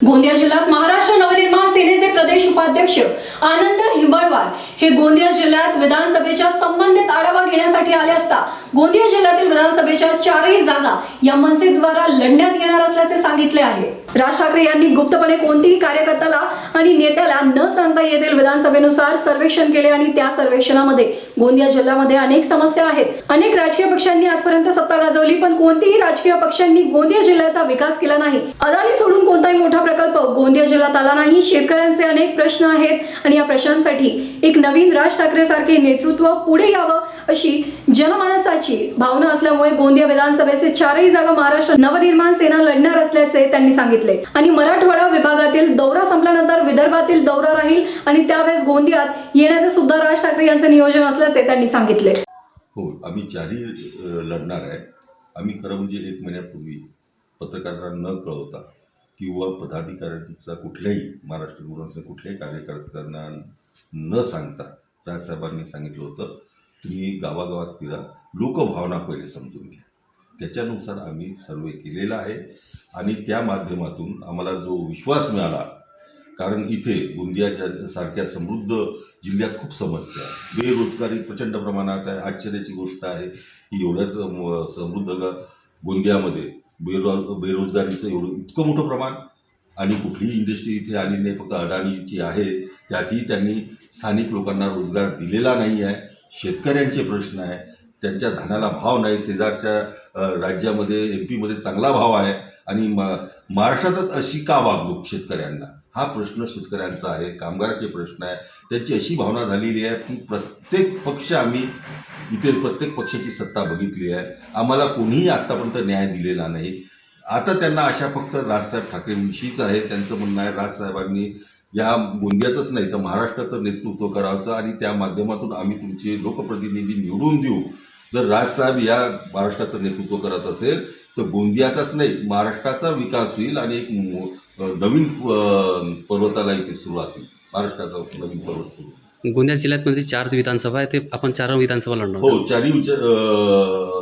गोंदिया जिल्ह्यात महाराष्ट्र नवनिर्माण सेनेचे प्रदेश उपाध्यक्ष आनंद हिंबळवार हे गोंदिया जिल्ह्यात विधानसभेच्या संबंधित आढावा घेण्यासाठी आले असता गोंदिया जिल्ह्यातील विधानसभेच्या चारही जागा या मनसेद्वारा लढण्यात येणार असल्याचे सांगितले आहे. राज ठाकरे यांनी गुप्तपणे कोणतीही कार्यकर्त्याला आणि नेत्याला न सांगता येथील विधानसभेनुसार सर्वेक्षण केले आणि त्या सर्वेक्षणामध्ये गोंदिया जिल्ह्यामध्ये अनेक समस्या आहेत. अनेक राजकीय पक्षांनी आजपर्यंत सत्ता गाजवली पण कोणतीही राजकीय पक्षांनी गोंदिया जिल्ह्याचा विकास केला नाही. अदानी सोडून कोणताही मोठा प्रकल्प गोंदिया जिल्ह्यात आला नाही. शेतकऱ्यांचे अनेक प्रश्न आहेत आणि या प्रश्नांसाठी एक नवीन राज ठाकरे सारखे नेतृत्व पुढे यावं अशी जनमानसाची भावना असल्यामुळे गोंदिया विधानसभेचे चारही जागा महाराष्ट्र नवनिर्माण सेना लढणार असल्याचे त्यांनी सांगितले. आणि मराठवाडा विभागातील दौरा संपल्यानंतर विदर्भातील दौरा राहील आणि त्यावेळेस गोंदियात येण्याचे सुद्धा राज ठाकरे यांचे नियोजन असल्याचे त्यांनी सांगितले. हो आम्ही चारही लढणार आहे. आम्ही खरं म्हणजे एक महिन्यापूर्वी पत्रकारांना न कळवता किंवा पदाधिकाऱ्यांचा कुठल्याही महाराष्ट्र गुरुंचा कुठल्याही कार्यकर्त्यांना न सांगता राजसाहेबांनी सांगितलं होतं. तुम्ही गावागावात फिरा. लोकभावना पहिले समजून घ्या. त्याच्यानुसार आम्ही सर्वे केलेला आहे आणि त्या माध्यमातून आम्हाला जो विश्वास मिळाला कारण इथे गोंदियाच्या सारख्या समृद्ध जिल्ह्यात खूप समस्या आहे. बेरोजगारी प्रचंड प्रमाणात आहे. आश्चर्याची गोष्ट आहे की एवढ्याच समृद्ध गोंदियामध्ये बेरो बेरोजगारीचं एवढं इतकं मोठं प्रमाण आणि कुठलीही इंडस्ट्री इथे आली नाही फक्त अडाणीची आहे. त्यातही त्यांनी स्थानिक लोकांना रोजगार दिलेला नाही आहे. शेतकऱ्यांचे प्रश्न आहे. त्यांच्या धान्याला भाव नाही. शेजारच्या राज्यामध्ये एम पीमध्ये चांगला भाव आहे. आणि म महाराष्ट्रातच अशी का वागणूक शेतकऱ्यांना? हा प्रश्न शेतकऱ्यांचा आहे. कामगाराचे प्रश्न आहे. त्यांची अशी भावना झालेली आहे की प्रत्येक पक्ष आम्ही इथे प्रत्येक पक्षाची सत्ता बघितली आहे. आम्हाला कोणीही आत्तापर्यंत न्याय दिलेला नाही. आता त्यांना अशा फक्त राजसाहेब ठाकरेंविषयीच आहे. त्यांचं म्हणणं आहे राजसाहेबांनी या गोंदियाचंच नाही तर महाराष्ट्राचं नेतृत्व करायचं आणि त्या माध्यमातून आम्ही तुमचे लोकप्रतिनिधी निवडून देऊ जर राजसाहेब या महाराष्ट्राचं नेतृत्व करत असेल तर गोंदियाचाच नाही महाराष्ट्राचा विकास होईल आणि एक नवीन पर्वताला इथे सुरुवात होईल महाराष्ट्राचा नवीन पर्वत सुरू होईल. गोंदिया जिल्ह्यातमध्ये चार विधानसभा आहे ते आपण चार विधानसभा लढणार. हो चारही विचार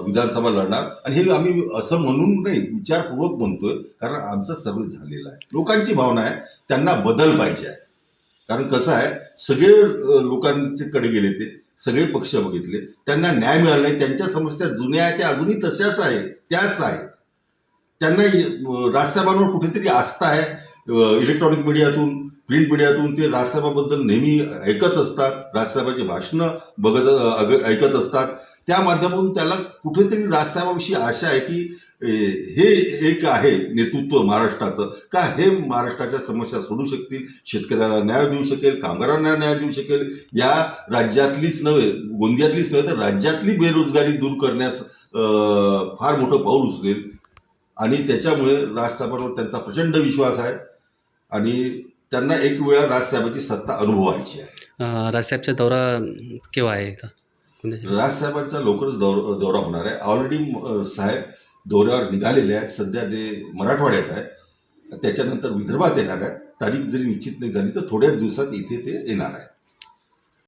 विधानसभा लढणार. आणि हे आम्ही असं म्हणून नाही विचारपूर्वक म्हणतोय कारण आमचा सर्वे झालेला आहे. लोकांची भावना आहे त्यांना बदल पाहिजे आहे. कारण कसं आहे सगळे लोकांच्याकडे गेले ते सगळे पक्ष बघितले त्यांना न्याय मिळाला नाही त्यांच्या समस्या जुन्या आहेत त्या अजूनही तशाच आहे त्याच आहे त्यांना राजसाहेबांवर कुठेतरी आस्था आहे इलेक्ट्रॉनिक मीडियातून प्रिंट मीडियातून ते राजसाहेबाबद्दल नेहमी ऐकत असतात. राजसाहेबाची भाषणं बघत ऐकत असतात. त्या माध्यमातून त्याला कुठेतरी राजसाहेबाविषयी आशा आहे की हे एक आहे नेतृत्व महाराष्ट्राचं. का हे महाराष्ट्राच्या समस्या सोडू शकतील? शेतकऱ्याला न्याय देऊ शकेल? कामगारांना न्याय देऊ शकेल? या राज्यातलीच नव्हे गोंदियातलीच नव्हे तर राज्यातली बेरोजगारी दूर करण्यास फार मोठं पाऊल उचलेल. आणि त्याच्यामुळे राजसाहेबांवर त्यांचा प्रचंड विश्वास आहे. आणि त्यांना एक वेळा राजसाहेबाची सत्ता अनुभवायची आहे. राजसाहेबचा दौरा केव्हा आहे जिल्ह्यात? राजसाहेबांचा लवकरच दौरा दौरा होणार आहे. ऑलरेडी साहेब दौऱ्यावर निघालेले आहेत. सध्या ते मराठवाड्यात आहे त्याच्यानंतर विदर्भात येणार आहे तारीख जरी निश्चित नाही झाली तर थोड्याच दिवसात इथे ते येणार आहे